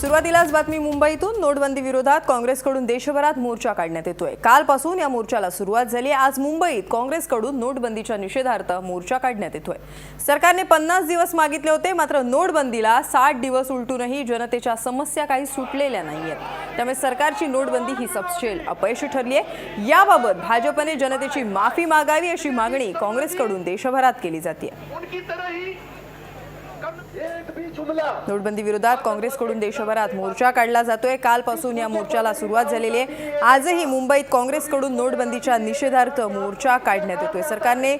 सुरुवातीलाच बातमी मुंबईतून नोटबंदी विरोधात काँग्रेसकडून देशभरात मोर्चा काढण्यात येतोय. कालपासून या मोर्चाला सुरुवात झाली आज मुंबईत काँग्रेसकडून नोटबंदीच्या निषेधार्थ मोर्चा काढण्यात येतोय. सरकारने पन्नास दिवस मागितले होते मात्र नोटबंदीला साठ दिवस उलटूनही जनतेच्या समस्या काही सुटलेल्या नाहीयेत. त्यामुळे सरकारची नोटबंदी ही सपशेल अपयशी ठरली आहे. याबाबत भाजपने जनतेची माफी मागावी अशी मागणी काँग्रेसकडून देशभरात केली जाते उनकी तरह ही कम एक भी जुमला नोटबंदी विरोधात काँग्रेसकडून देशभरात मोर्चा काढला जातोय. कालपासून या मोर्चाला सुरुवात झालेली आहे. आजही मुंबईत काँग्रेसकडून नोटबंदीच्या निषेधार्थ मोर्चा काढण्यात येतोय. सरकारने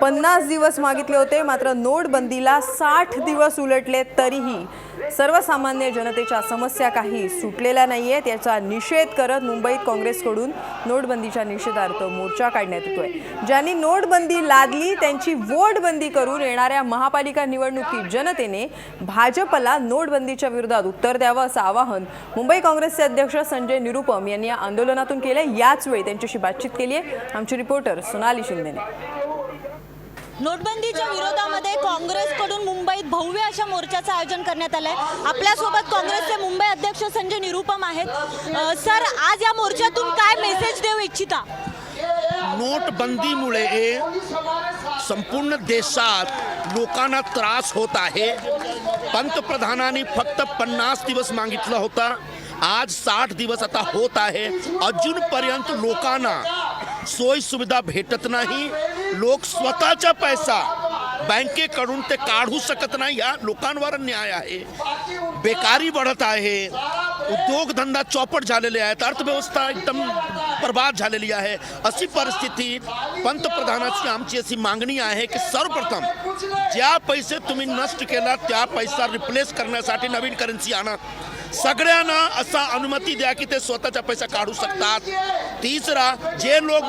पन्नास दिवस मागितले होते मात्र नोटबंदीला साठ दिवस उलटले तरीही सर्वसामान्य जनतेच्या समस्या काही सुटलेल्या नाहीयेत याचा निषेध करत मुंबईत काँग्रेसकडून नोटबंदीच्या निषेधार्थ मोर्चा काढण्यात येतोय. ज्यांनी नोटबंदी लादली त्यांची वोटबंदी करून येणाऱ्या महापालिका निवडणुकीत जनतेने भाजपला नोटबंदीच्या विरोधात उत्तर द्यावं असं आवाहन मुंबई काँग्रेसचे अध्यक्ष संजय निरुपम यांनी या आंदोलनातून केलं याच वेळी त्यांच्याशी बातचीत केली आहे आमची रिपोर्टर सोनाली शिंदेने. नोटबंदीच्या विरोधामध्ये काँग्रेसकडून मुंबईत भव्य अशा मोर्चाचं आयोजन करण्यात आलंय. आपल्यासोबत काँग्रेसचे मुंबई अध्यक्ष संजय निरुपम आहेत. सर आज या मोर्चातून काय मेसेज देऊ इच्छिता? नोटबंदीमुळे संपूर्ण देशात लोकांना त्रास होत आहे. पंतप्रधानांनी फक्त पन्नास दिवस मागितला होता. आज साठ दिवस आता होत आहे. अजूनपर्यंत लोकांना सोयसुविधा भेटत नाही. लोक स्वतःचा पैसा बँकेकडून ते काढू शकत नाही. या लोकांवर न्याय आहे. बेकारी वाढत आहे. उद्योगधंदा चौपट झालेले आहेत. अर्थव्यवस्था एकदम बर्बाद झालेली आहे. अशी परिस्थिती पंतप्रधानाची आमची अशी मागणी आहे की सर्वप्रथम ज्या पैसे तुम्ही नष्ट केला त्या पैसा रिप्लेस करण्यासाठी नवीन करन्सी आणा. सगळ्यांना असा अनुमती द्या की ते स्वतःचा पैसा काढू शकतात. तिसरा जे लोक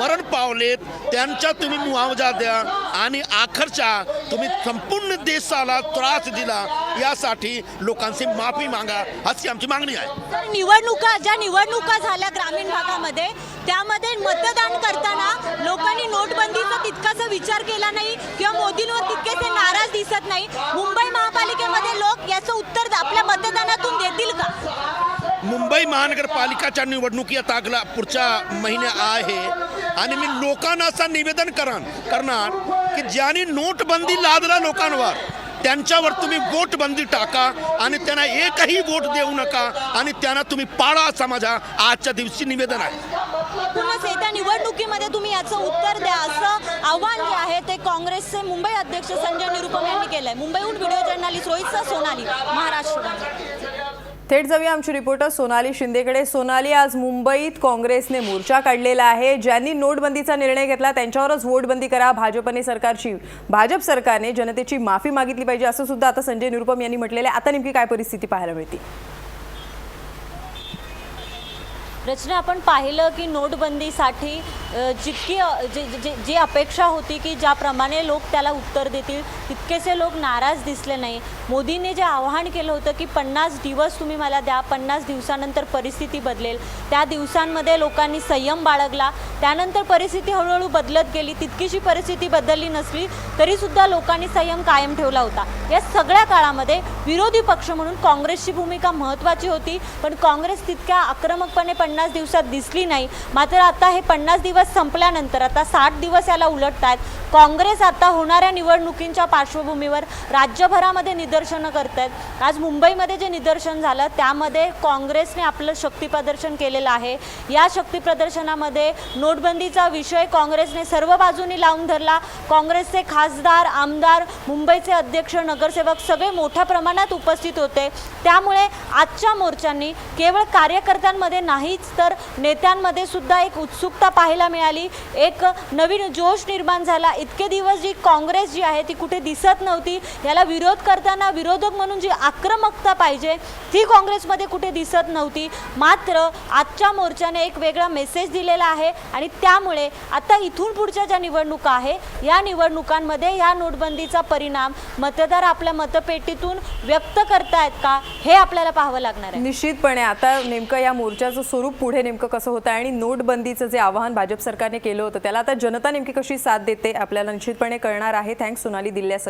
मरण पावलेत त्यांचा तुम्ही मुआवजा द्या आणि आखरच्या तुम्ही संपूर्ण देशाला त्रास दिला यासाठी लोकांची माफी मागा. अशी आमची मागणी आहे. तर निवडणुका ज्या निवडणुका झाल्या ग्रामीण भागामध्ये त्यामध्ये मतदान करताना लोकांनी नोटबंदीचा तितकासा विचार केला नाही किंवा मोदींवर तितकेसे नाराज दिसत नाही. मुंबई महा मुंबई महानगरपालिकाच्या निवडणुकी आता पुढच्या महिन्या आहे. आणि मी लोकांना असं निवेदन करा करणार की ज्यांनी नोटबंदी लादला लोकांवर त्यांच्यावर तुम्ही वोटबंदी टाका आणि त्यांना एकही वोट देऊ नका आणि त्यांना तुम्ही पाळा असा माझा आजच्या दिवशी निवेदन आहे. येत्या निवडणुकीमध्ये तुम्ही याचं उत्तर द्या. असं आव्हान जे आहे ते काँग्रेसचे मुंबई अध्यक्ष संजय निरुपम यांनी केलंय. मुंबईहून व्हिडिओ जर्नालिस्ट रोहित सोनाली महाराष्ट्र. थेट जाऊया आमची रिपोर्टर सोनाली शिंदेकडे. सोनाली आज मुंबईत काँग्रेसने मोर्चा काढलेला आहे. ज्यांनी नोटबंदीचा निर्णय घेतला त्यांच्यावरच वोटबंदी करा. भाजपने सरकारची भाजप सरकारने जनतेची माफी मागितली पाहिजे असं सुद्धा आता संजय निरुपम यांनी म्हटलेलं आहे. आता नेमकी काय परिस्थिती पाहायला मिळते? रचना आपण पाहिलं की नोटबंदीसाठी जितकी जे जे- जी अपेक्षा होती की ज्याप्रमाणे लोक त्याला उत्तर देतील तितकेसे लोक नाराज दिसले नाही. मोदींनी जे आवाहन केलं होतं की पन्नास दिवस तुम्ही मला द्या पन्नास दिवसानंतर परिस्थिती बदलेल. त्या दिवसांमध्ये लोकांनी संयम बाळगला. त्यानंतर परिस्थिती हळूहळू बदलत गेली. तितकीशी परिस्थिती बदलली नसली तरीसुद्धा लोकांनी संयम कायम ठेवला होता. या सगळ्या काळामध्ये विरोधी पक्ष म्हणून काँग्रेसची भूमिका महत्त्वाची होती. पण काँग्रेस तितक्या आक्रमकपणे पण पन्नास दिवसात दिसली नाही. मात्र आता हे पन्नास दिवस संपल्यानंतर आता साठ दिवस याला उलटत आहेत काँग्रेस आता होणाऱ्या निवडणुकींच्या पार्श्वभूमीवर राज्यभरामध्ये निदर्शनं करत आहेत आज मुंबईमध्ये जे निदर्शन झालं त्यामध्ये काँग्रेसने आपलं शक्तीप्रदर्शन केलेलं आहे. या शक्तीप्रदर्शनामध्ये नोटबंदीचा विषय काँग्रेसने सर्व बाजूनी लावून धरला. काँग्रेसचे खासदार आमदार मुंबईचे अध्यक्ष नगरसेवक सगळे मोठ्या प्रमाणात उपस्थित होते. त्यामुळे आजच्या मोर्चांनी केवळ कार्यकर्त्यांमध्ये नाहीच तर नेत्यांमध्ये सुद्धा एक उत्सुकता पाहायला मिळाली. एक नवीन जोश निर्माण झाला. इतके दिवस जी काँग्रेस जी आहे ती कुठे दिसत नव्हती. याला विरोध करताना विरोधक म्हणून जी आक्रमकता पाहिजे ती काँग्रेसमध्ये कुठे दिसत नव्हती. मात्र आजच्या मोर्चाने एक वेगळा मेसेज दिलेला आहे आणि त्यामुळे आता इथून पुढच्या ज्या निवडणुका आहे या निवडणुकांमध्ये या नोटबंदीचा परिणाम मतदार आपल्या मतपेटीतून व्यक्त करतायत का हे आपल्याला पाहावं लागणार आहे. निश्चितपणे आता नेमकं या मोर्चाचं स्वरूप पुढे नेमकं कसं होतं आणि नोटबंदीचं जे आवाहन भाजप सरकारने केलं होतं त्याला आता जनता नेमकी कशी साथ देते आपल्याला निश्चितपणे कळणार आहे. थँक्स सोनाली दिल्यास